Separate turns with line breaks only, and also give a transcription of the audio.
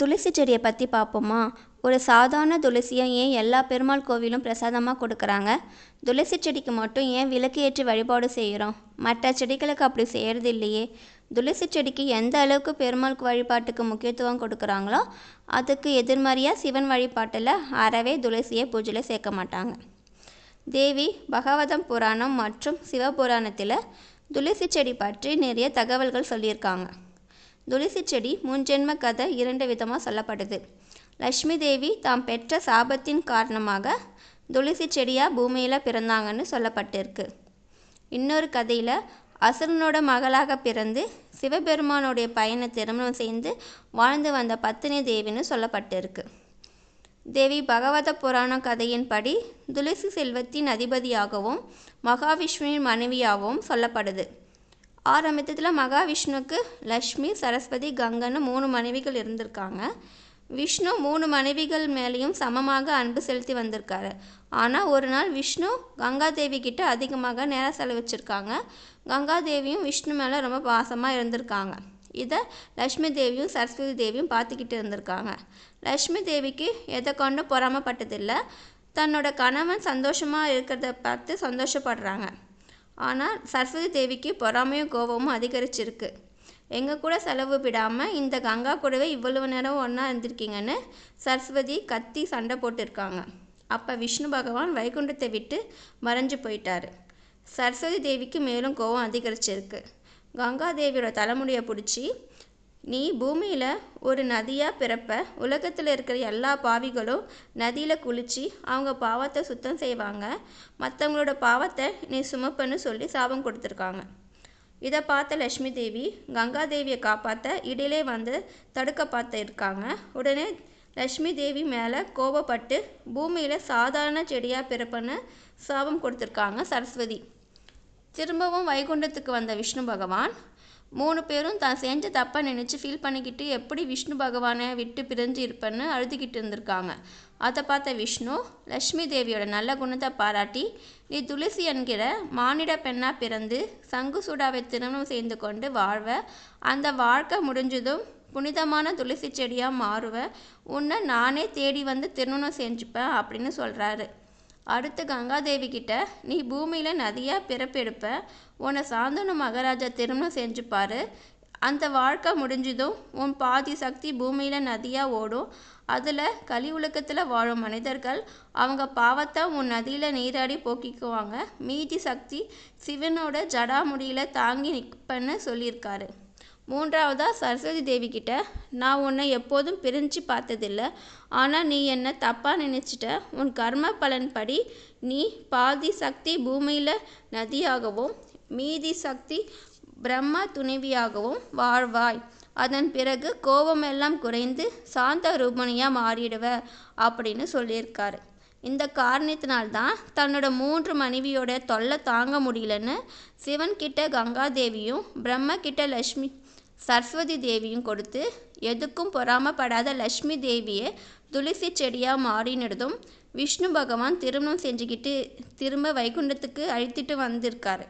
துளசி செடியை பற்றி பார்ப்போமா ஒரு சாதாரண துளசியை ஏன் எல்லா பெருமாள் கோவிலும் பிரசாதமாக கொடுக்குறாங்க? துளசி செடிக்கு மட்டும் ஏன் விளக்கு ஏற்றி வழிபாடு செய்கிறோம் மற்ற செடிகளுக்கு அப்படி செய்கிறது இல்லையே. துளசி செடிக்கு எந்த அளவுக்கு பெருமாள் வழிபாட்டுக்கு முக்கியத்துவம் கொடுக்குறாங்களோ அதுக்கு எதிர்மறையாக சிவன் வழிபாட்டில் அறவே துளசியை பூஜையில் சேர்க்க மாட்டாங்க. தேவி பகவதம் புராணம் மற்றும் சிவபுராணத்தில் துளசி செடி பற்றி நிறைய தகவல்கள் சொல்லியிருக்காங்க. துளசி செடி முன்ஜென்ம கதை இரண்டு விதமாக சொல்லப்படுது லக்ஷ்மி தேவி தாம் பெற்ற சாபத்தின் காரணமாக துளசி செடியாக பூமியில் பிறந்தாங்கன்னு சொல்லப்பட்டிருக்கு. இன்னொரு கதையில் அசுரனோட மகளாக பிறந்து சிவபெருமானுடைய பையனை திருமணம் செய்து வாழ்ந்து வந்த பத்தினி தேவின்னு சொல்லப்பட்டிருக்கு. தேவி பகவத புராண கதையின்படி துளசி செல்வத்தின் அதிபதியாகவும் மகாவிஷ்ணுவின் மனைவியாகவும் சொல்லப்படுது. ஆரம்பத்தில் மகாவிஷ்ணுவுக்கு லக்ஷ்மி சரஸ்வதி கங்கன்னு மூணு மனைவிகள் இருந்திருக்காங்க. விஷ்ணு மூணு மனைவிகள் மேலேயும் சமமாக அன்பு செலுத்தி வந்திருக்காரு. ஆனால் ஒரு நாள் விஷ்ணு கங்காதேவி கிட்ட அதிகமாக நேரம் செலவிச்சிருக்காங்க. கங்காதேவியும் விஷ்ணு மேலே ரொம்ப பாசமாக இருந்திருக்காங்க. இதை லக்ஷ்மி தேவியும் சரஸ்வதி தேவியும் பார்த்துக்கிட்டு இருந்திருக்காங்க. லக்ஷ்மி தேவிக்கு எதை கொண்டு பொறாமப்பட்டதில்லை. தன்னோட கணவன் சந்தோஷமாக இருக்கிறத பார்த்து சந்தோஷப்படுறாங்க. ஆனால் சரஸ்வதி தேவிக்கு பொறாமையும் கோபமும் அதிகரிச்சிருக்கு. எங்கள் கூட செலவு விடாமல் இந்த கங்கா கூடவே இவ்வளவு நேரம் ஒன்றா இருந்திருக்கீங்கன்னு சரஸ்வதி கத்தி சண்டை போட்டிருக்காங்க. அப்போ விஷ்ணு பகவான் வைகுண்டத்தை விட்டு மறைஞ்சு போயிட்டாரு. சரஸ்வதி தேவிக்கு மேலும் கோபம் அதிகரிச்சிருக்கு. கங்கா தேவியோட தலைமுடியை பிடிச்சி நீ பூமியில் ஒரு நதியாக பிறப்ப உலகத்தில் இருக்கிற எல்லா பாவிகளும் நதியில் குளித்து அவங்க பாவத்தை சுத்தம் செய்வாங்க. மற்றவங்களோட பாவத்தை நீ சுமப்பன்னு சொல்லி சாபம் கொடுத்துருக்காங்க. இதை பார்த்த லக்ஷ்மி தேவி கங்கா தேவியை காப்பாற்ற இடையிலே வந்து தடுக்க பார்த்து இருக்காங்க. உடனே லக்ஷ்மி தேவி மேலே கோபப்பட்டு பூமியில் சாதாரண செடியாக பிறப்புன்னு சாபம் கொடுத்துருக்காங்க சரஸ்வதி. திரும்பவும் வைகுண்டத்துக்கு வந்த விஷ்ணு பகவான் மூணு பேரும் தான் செஞ்ச தப்பை நினச்சி ஃபீல் பண்ணிக்கிட்டு எப்படி விஷ்ணு பகவானை விட்டு பிரிஞ்சு இருப்பேன்னு அழுதுகிட்டு இருந்திருக்காங்க. அதை பார்த்த விஷ்ணு லக்ஷ்மி தேவியோட நல்ல குணத்தை பாராட்டி நீ துளசி என்கிற மானிட பெண்ணாக பிறந்து சங்கு சூடாவை திருமணம் செய்து கொண்டு வாழ்வ. அந்த வாழ்க்கை முடிஞ்சதும் புனிதமான துளசி செடியாக மாறுவ. உன்னை நானே தேடி வந்து திருமணம் செஞ்சுப்பேன் அப்படின்னு சொல்கிறாரு அடுத்து கங்காதேவி கிட்ட நீ பூமியில் நதியாக பிறப்பெடுப்ப உன்னை சாந்தனு மகாராஜா திருமணம் செஞ்சுப்பார். அந்த வாழ்க்கை முடிஞ்சதும் உன் பாதி சக்தி பூமியில் நதியாக ஓடும். அதில் கலி உலகத்தில் வாழும் மனிதர்கள் அவங்க பாவத்தை உன் நதியில் நீராடி போக்கிக்குவாங்க. மீதி சக்தி சிவனோட ஜடாமுடியில் தாங்கி நிற்பன்னு சொல்லியிருக்காரு. மூன்றாவதாக சரஸ்வதி தேவி கிட்ட நான் உன்னை எப்போதும் பிரிஞ்சு பார்த்ததில்ல. ஆனால் நீ என்னை தப்பாக நினச்சிட்ட. உன் கர்ம பலன்படி நீ பாதி சக்தி பூமியில் நதியாகவும் மீதி சக்தி பிரம்ம துணைவியாகவும் வாழ்வாய். அதன் பிறகு கோபமெல்லாம் குறைந்து சாந்த ரூபணியாக மாறிடுவ அப்படின்னு சொல்லியிருக்காரு. இந்த காரணத்தினால்தான் தன்னோட மூன்று மனைவியோட தொல்லை தாங்க முடியலன்னு சிவன் கிட்ட கங்காதேவியும் பிரம்ம கிட்ட லக்ஷ்மி சரஸ்வதி தேவியும் கொடுத்து எதுக்கும் பொறாமப்படாத லக்ஷ்மி தேவியை துளசி செடியாக மாறினதும் விஷ்ணு பகவான் திருமணம் செஞ்சுக்கிட்டு திரும்ப வைகுண்டத்துக்கு அழைத்திட்டு வந்திருக்காரு.